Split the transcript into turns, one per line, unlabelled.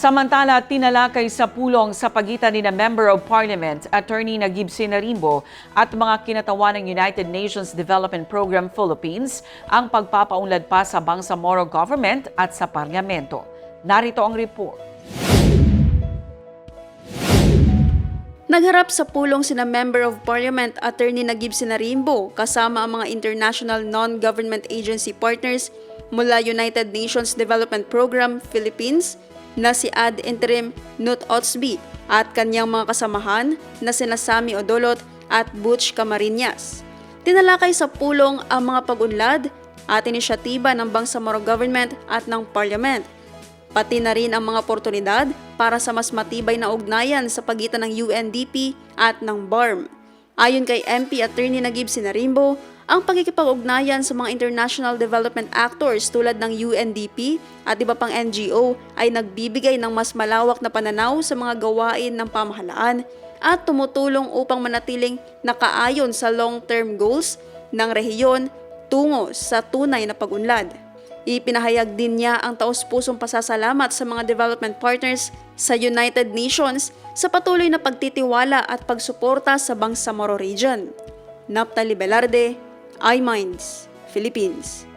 Samantala, tinalakay sa pulong sa pagitan ni na Member of Parliament, Attorney Nagib Sinarimbo at mga kinatawan ng United Nations Development Program Philippines ang pagpapaunlad pa sa Bangsamoro government at sa parlamento. Narito ang report.
Nagharap sa pulong sina Member of Parliament Attorney Nagib Sinarimbo kasama ang mga international non-government agency partners mula United Nations Development Program Philippines na si Ad Interim Nut Otsby at kanyang mga kasamahan na sina Sami Odolot at Butch Camariñas. Tinalakay sa pulong ang mga pag-unlad at inisyatiba ng Bangsamoro Government at ng Parliament pati na rin ang mga oportunidad para sa mas matibay na ugnayan sa pagitan ng UNDP at ng BARM. Ayon kay MP Attorney Nagib Sinarimbo, ang pagkikipag-ugnayan sa mga international development actors tulad ng UNDP at iba pang NGO ay nagbibigay ng mas malawak na pananaw sa mga gawain ng pamahalaan at tumutulong upang manatiling nakaayon sa long-term goals ng rehiyon tungo sa tunay na pag-unlad. Ipinahayag din niya ang taos-pusong pasasalamat sa mga development partners sa United Nations sa patuloy na pagtitiwala at pagsuporta sa Bangsamoro Region. Naptali Velarde, iMinds, Philippines.